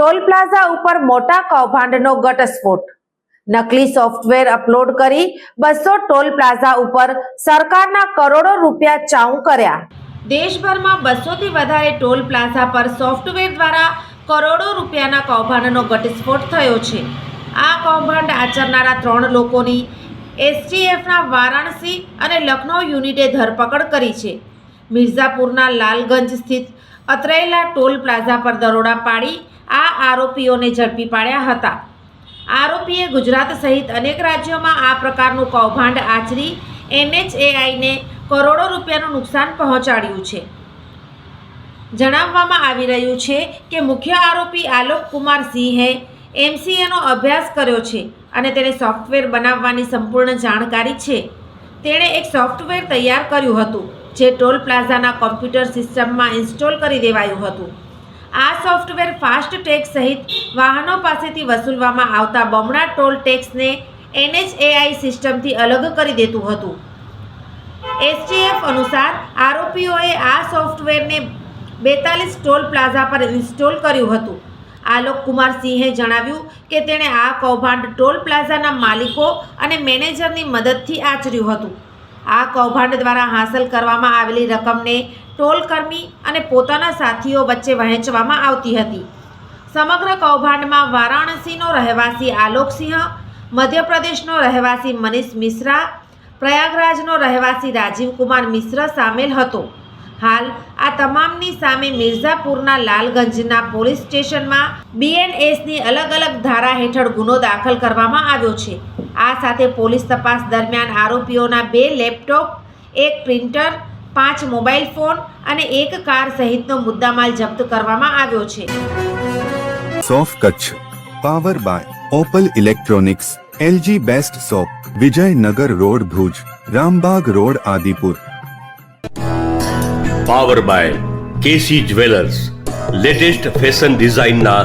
Toll plaza ઉપર મોટા કૌભાંડનો ઘટસ્ફોટ. નકલી સોફ્ટવેર અપલોડ કરી બસો ટોલ પ્લાઝા ઉપર સરકારના કરોડો રૂપિયા ચાઉ કર્યા. દેશભરમાં બસોથી વધારે ટોલ પ્લાઝા પર સોફ્ટવેર દ્વારા કરોડો રૂપિયાના કૌભાંડનો ઘટસ્ફોટ થયો છે. આ કૌભાંડ આચરનારા ત્રણ લોકોની એસટીએફના વારાણસી અને લખનૌ યુનિટે ધરપકડ કરી છે. મિર્ઝાપુરના લાલગંજ સ્થિત અત્રેલા ટોલ પ્લાઝા પર દરોડા પાડી આ આરોપીઓને ઝડપી પાડ્યા હતા. આરોપીએ ગુજરાત સહિત અનેક રાજ્યોમાં આ પ્રકારનું કૌભાંડ આચરી એનએચએઆઈને કરોડો રૂપિયાનું નુકસાન પહોંચાડ્યું છે. જણાવવામાં આવી રહ્યું છે કે મુખ્ય આરોપી આલોક કુમાર સિંહે એમસીએનો અભ્યાસ કર્યો છે અને તેને સોફ્ટવેર બનાવવાની સંપૂર્ણ જાણકારી છે. તેણે એક સોફ્ટવેર તૈયાર કર્યું હતું, જે ટોલ પ્લાઝાના કોમ્પ્યુટર સિસ્ટમમાં ઇન્સ્ટોલ કરી દેવાયું હતું. આ સોફ્ટવેર ફાસ્ટ ટેગ સહિત વાહનો પાસેથી વસૂલવામાં આવતા બમણા ટોલ ટેક્સને એનએચએઆઈ સિસ્ટમથી અલગ કરી દેતું હતું. એસટીએફ અનુસાર આરોપીઓએ આ સોફ્ટવેરને બેતાલીસ ટોલ પ્લાઝા પર ઇન્સ્ટોલ કર્યું હતું. આલોક કુમાર સિંહે જણાવ્યું કે તેણે આ કૌભાંડ ટોલ પ્લાઝાના માલિકો અને મેનેજરની મદદથી આચર્યું હતું. આ કૌભાંડ દ્વારા હાંસલ કરવામાં આવેલી રકમને ટોલકર્મી અને પોતાના સાથીઓ વચ્ચે વહેંચવામાં આવતી હતી. સમગ્ર કૌભાંડમાં વારાણસીનો રહેવાસી આલોકસિંહ, મધ્યપ્રદેશનો રહેવાસી મનીષ મિશ્રા, પ્રયાગરાજનો રહેવાસી રાજીવ કુમાર મિશ્ર સામેલ હતો. હાલ, આ તમામની સામે મિર્ઝાપુરના લાલગંજના પોલીસ સ્ટેશનમાં બીએનએસની અલગ અલગ ધારા હેઠળ ગુનો દાખલ કરવામાં આવ્યો છે. આ સાથે પોલીસ તપાસ દરમિયાન આરોપીઓના બે લેપટોપ, એક પ્રિન્ટર પાંચ મોબાઈલ ફોન અને એક કાર સહિતનો મુદ્દામાલ જપ્ત કરવામાં આવ્યો છે. સોફ Kutch. Power by Opal electronics LG best shop Vijaynagar road Bhuj Rambag road Adipur power by KC jewellers latest fashion ડિઝાઇનના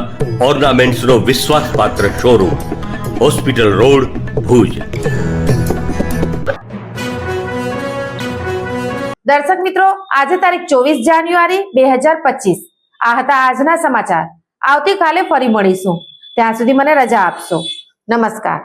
ઓર્નામેન્ટ્સનો વિશ્વાસપાત્ર શોરૂમ હોસ્પિટલ રોડ ભુજ દર્શક મિત્રો, આજે તારીખ ચોવીસ જાન્યુઆરી બે આ હતા આજના સમાચાર. આવતીકાલે ફરી મળીશું. ત્યાં સુધી મને રજા આપશો. નમસ્કાર.